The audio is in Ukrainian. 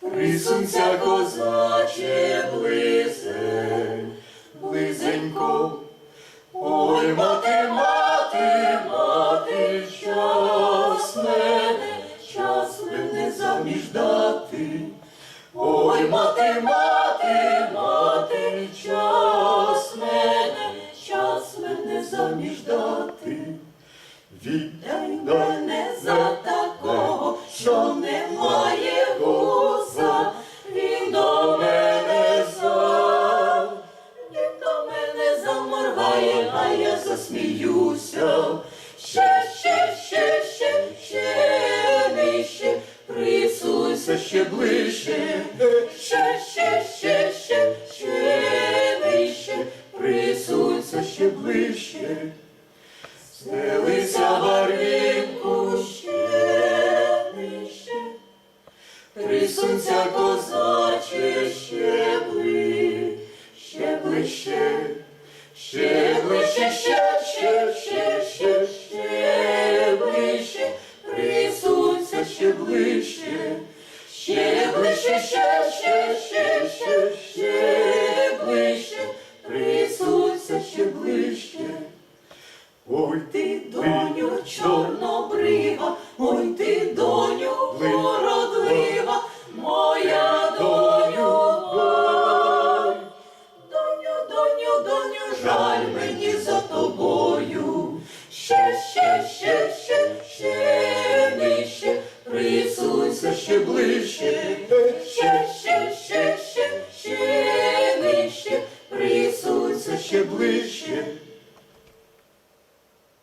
Присунься козаче близе, близенько. Ой, мати, мати, мати, час мене, час мене заміж дати. Ой, мати, мати, час мене, час мене заміж дати. Віддай мене за такого, що не має вуса, він до мене за, він до мене заморгає, а я засміюся. Ще, ще, ще, ще, ще нижче, присунься ще ближче, ще, ще, ще, ще, ще нижче, присунься ще ближче. Присунься козаче ще бли, ще ближче, ще ближче, ще, ще, ще, ще, ще ближче, присунься ще ближче, ще ближче, ще, ще, ще, ще, ще ближче, присунься ще ближче. Ой, ти жаль мені за тобою, ще, ще, ще, ще, ще нижче, присунься ще ближче, ще, ще, ще, ще, ще нижче, присунься ще ближче.